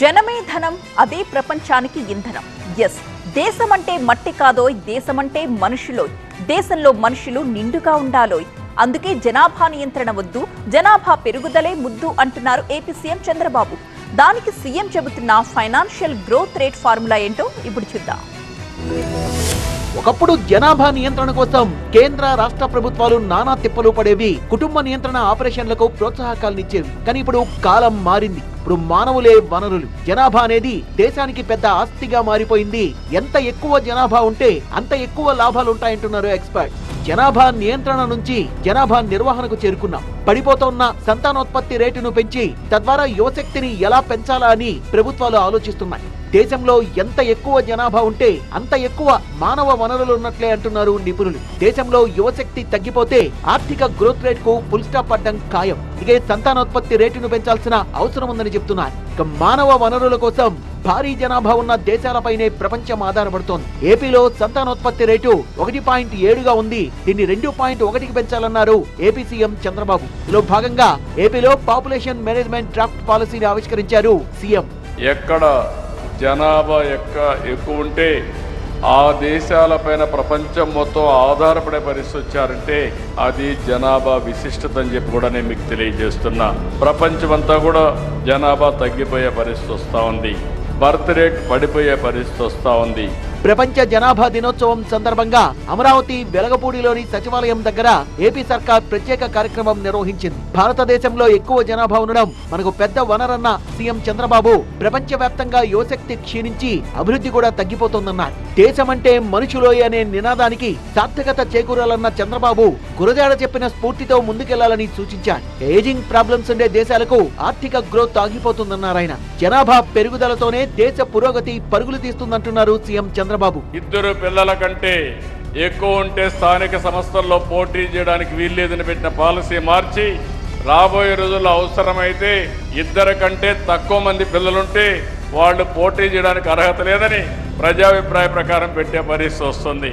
జనమే ధనం అదే ప్రపంచానికి ఇంధనం. ఎస్ దేశం అంటే మట్టి కాదోయ్ దేశమంటే మనుషులోయ్. దేశంలో మనుషులు నిండుగా ఉండాలోయ్. అందుకే జనాభా నియంత్రణ వద్దు జనాభా పెరుగుదలే ముద్దు అంటున్నారు ఏపీ సీఎం చంద్రబాబు. దానికి సీఎం చెబుతున్న ఫైనాన్షియల్ గ్రోత్ రేట్ ఫార్ములా ఏంటో ఇప్పుడు చూద్దాం. ఒకప్పుడు జనాభా నియంత్రణ కోసం కేంద్ర రాష్ట్ర ప్రభుత్వాలు నానా తిప్పలు పడేవి. కుటుంబ నియంత్రణ ఆపరేషన్లకు ప్రోత్సాహకాలనిచ్చేవి కానీ ఇప్పుడు కాలం మారింది. ఇప్పుడు మానవులే వనరులు. జనాభా అనేది దేశానికి పెద్ద ఆస్తిగా మారిపోయింది. ఎంత ఎక్కువ జనాభా ఉంటే అంత ఎక్కువ లాభాలు ఉంటాయంటున్నారు ఎక్స్పర్ట్. జనాభా నియంత్రణ నుంచి జనాభా నిర్వహణకు చేరుకున్నాం. పడిపోతున్న సంతానోత్పత్తి రేటును పెంచి తద్వారా యువశక్తిని ఎలా పెంచాలా అని ప్రభుత్వాలు ఆలోచిస్తున్నాయి. దేశంలో ఎంత ఎక్కువ జనాభా ఉంటే అంత ఎక్కువ మానవ వనరులు ఉన్నట్లే అంటున్నారు నిపుణులు. దేశంలో యువశక్తి తగ్గిపోతే ఆర్థిక గ్రోత్ రేట్కు ఫుల్ స్టాప్ పడ్డం ఖాయం. ఇక సంతానోత్పత్తి రేటును పెంచాల్సిన అవసరం ఉందని చెప్తున్నారు ఇక మానవ వనరుల కోసం భారీ జనాభా ఉన్న దేశాలపైనే ప్రపంచం ఆధారపడుతోంది. ఏపీలో సంతానోత్పత్తి రేటు ఒకటి పాయింట్ ఏడుగా ఉంది. దీన్ని రెండు పాయింట్ ఒకటికి పెంచాలన్నారు ఏపీ సీఎం చంద్రబాబు. ఇందులో భాగంగా ఏపీలో పాపులేషన్ మేనేజ్మెంట్ డ్రాఫ్ట్ పాలసీని ఆవిష్కరించారు సీఎం. ఎక్కడ జనాభా ఎక్క ఎక్కువ ఉంటే ఆ దేశాలపైన ప్రపంచం మొత్తం ఆధారపడే పరిస్థితి వచ్చారంటే అది జనాభా విశిష్టత అని చెప్పి కూడా నేను మీకు తెలియజేస్తున్నా. ప్రపంచమంతా కూడా జనాభా తగ్గిపోయే పరిస్థితి వస్తూ ఉంది. బర్త్ రేట్ పడిపోయే పరిస్థితి వస్తూ ఉంది. ప్రపంచ జనాభా దినోత్సవం సందర్భంగా అమరావతి వెలగపూడిలోని సచివాలయం దగ్గర ఏపీ సర్కార్ ప్రత్యేక కార్యక్రమం నిర్వహించింది. భారతదేశంలో ఎక్కువ జనాభా ఉండడం మనకు పెద్ద వనరన్న సీఎం చంద్రబాబు ప్రపంచ వ్యాప్తంగా యువశక్తి క్షీణించి అభివృద్ధి కూడా తగ్గిపోతోందన్నారు. దేశమంటే మనుషులోయ అనే నినాదానికి సార్థకత చేకూరాలన్న చంద్రబాబు గురజాడ చెప్పిన స్ఫూర్తితో ముందుకెళ్ళాలని సూచించారు. ఏజింగ్ ప్రాబ్లమ్స్ ఉండే దేశాలకు ఆర్థిక గ్రోత్ ఆగిపోతుందన్నారు ఆయన. జనాభా పెరుగుదలతోనే దేశ పురోగతి పరుగులు తీస్తుందంటున్నారు సీఎం చంద్రబాబు. ఇద్దరు పిల్లల కంటే ఎక్కువ ఉంటే స్థానిక సంస్థల్లో పోటీ చేయడానికి వీల్లేదని పెట్టిన పాలసీ మార్చి రాబోయే రోజుల్లో అవసరమైతే ఇద్దరు కంటే తక్కువ మంది పిల్లలుంటే వాళ్ళు పోటీ చేయడానికి అర్హత లేదని ప్రజాభిప్రాయ ప్రకారం పెట్టే పరిస్థితి వస్తుంది.